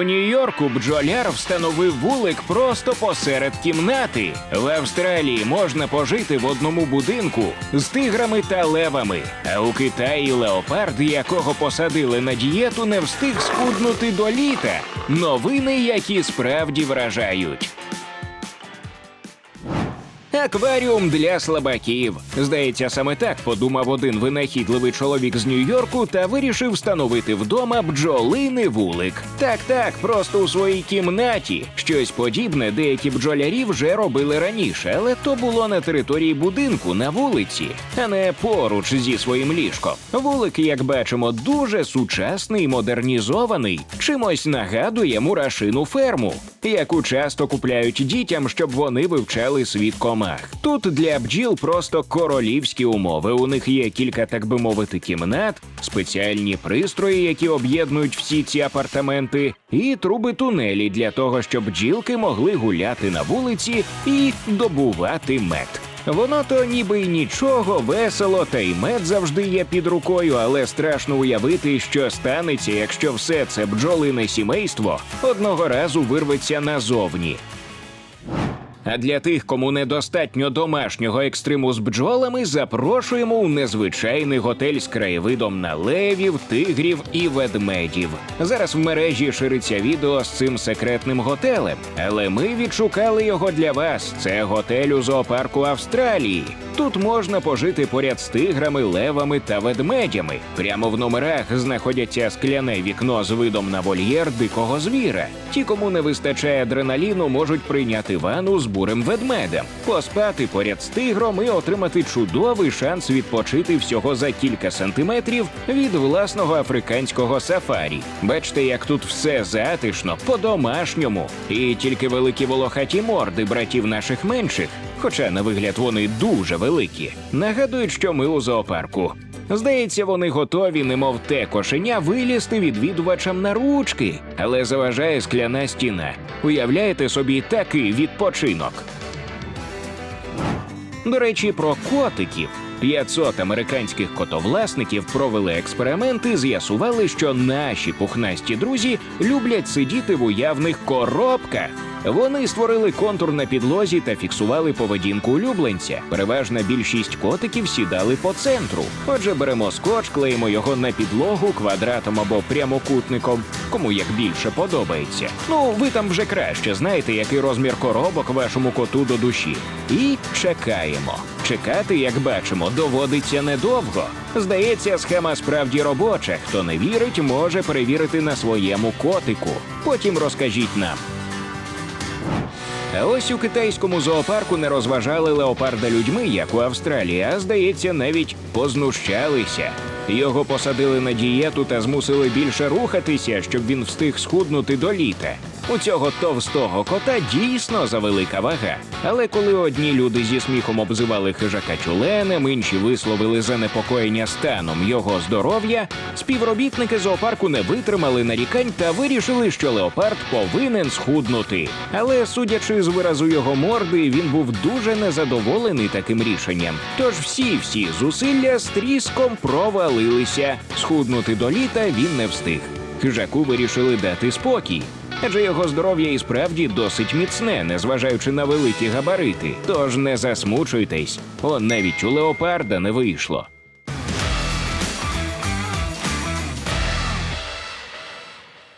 У Нью-Йорку бджоляр встановив вулик просто посеред кімнати. В Австралії можна пожити в одному будинку з тиграми та левами. А у Китаї леопард, якого посадили на дієту, не встиг схуднути до літа. Новини, які справді вражають. Акваріум для слабаків. Здається, саме так подумав один винахідливий чоловік з Нью-Йорку та вирішив встановити вдома бджолиний вулик. Так, так, просто у своїй кімнаті. Щось подібне деякі бджолярі вже робили раніше, але то було на території будинку на вулиці, а не поруч зі своїм ліжком. Вулик, як бачимо, дуже сучасний модернізований. Чимось нагадує мурашину ферму, яку часто купляють дітям, щоб вони вивчали світ комах. Тут для бджіл просто королівські умови. У них є кілька, так би мовити, кімнат, спеціальні пристрої, які об'єднують всі ці апартаменти, і труби тунелі для того, щоб бджілки могли гуляти на вулиці і добувати мед. Воно то ніби й нічого, весело, та й мед завжди є під рукою, але страшно уявити, що станеться, якщо все це бджолине сімейство одного разу вирветься назовні. А для тих, кому недостатньо домашнього екстриму з бджолами, запрошуємо у незвичайний готель з краєвидом на левів, тигрів і ведмедів. Зараз в мережі шириться відео з цим секретним готелем, але ми відшукали його для вас. Це готель у зоопарку Австралії. Тут можна пожити поряд з тиграми, левами та ведмедями. Прямо в номерах знаходяться скляне вікно з видом на вольєр дикого звіра. Ті, кому не вистачає адреналіну, можуть прийняти ванну з бурим ведмедем, поспати поряд з тигром і отримати чудовий шанс відпочити всього за кілька сантиметрів від власного африканського сафарі. Бачите, як тут все затишно, по-домашньому, і тільки великі волохаті морди братів наших менших, хоча на вигляд вони дуже великі, нагадують, що ми у зоопарку. Здається, вони готові, немов те кошеня, вилізти відвідувачам на ручки, але заважає скляна стіна. Уявляєте собі такий відпочинок. До речі, про котиків. 500 американських котовласників провели експерименти, з'ясували, що наші пухнасті друзі люблять сидіти в уявних коробках. Вони створили контур на підлозі та фіксували поведінку улюбленця. Переважна більшість котиків сідали по центру. Отже, беремо скотч, клеїмо його на підлогу квадратом або прямокутником, кому як більше подобається. Ну, ви там вже краще знаєте, який розмір коробок вашому коту до душі. І чекаємо. Чекати, як бачимо, доводиться недовго. Здається, схема справді робоча. Хто не вірить, може перевірити на своєму котику. Потім розкажіть нам. А ось у китайському зоопарку не розважали леопарда людьми, як у Австралії, а здається, навіть познущалися. Його посадили на дієту та змусили більше рухатися, щоб він встиг схуднути до літа. У цього товстого кота дійсно завелика вага. Але коли одні люди зі сміхом обзивали хижака тюленем, інші висловили занепокоєння станом його здоров'я, співробітники зоопарку не витримали нарікань та вирішили, що леопард повинен схуднути. Але судячи з виразу його морди, він був дуже незадоволений таким рішенням. Тож всі всі зусилля з тріском провалилися. Схуднути до літа він не встиг. Хижаку вирішили дати спокій. Адже його здоров'я і справді досить міцне, незважаючи на великі габарити. Тож не засмучуйтесь, о навіть у леопарда не вийшло.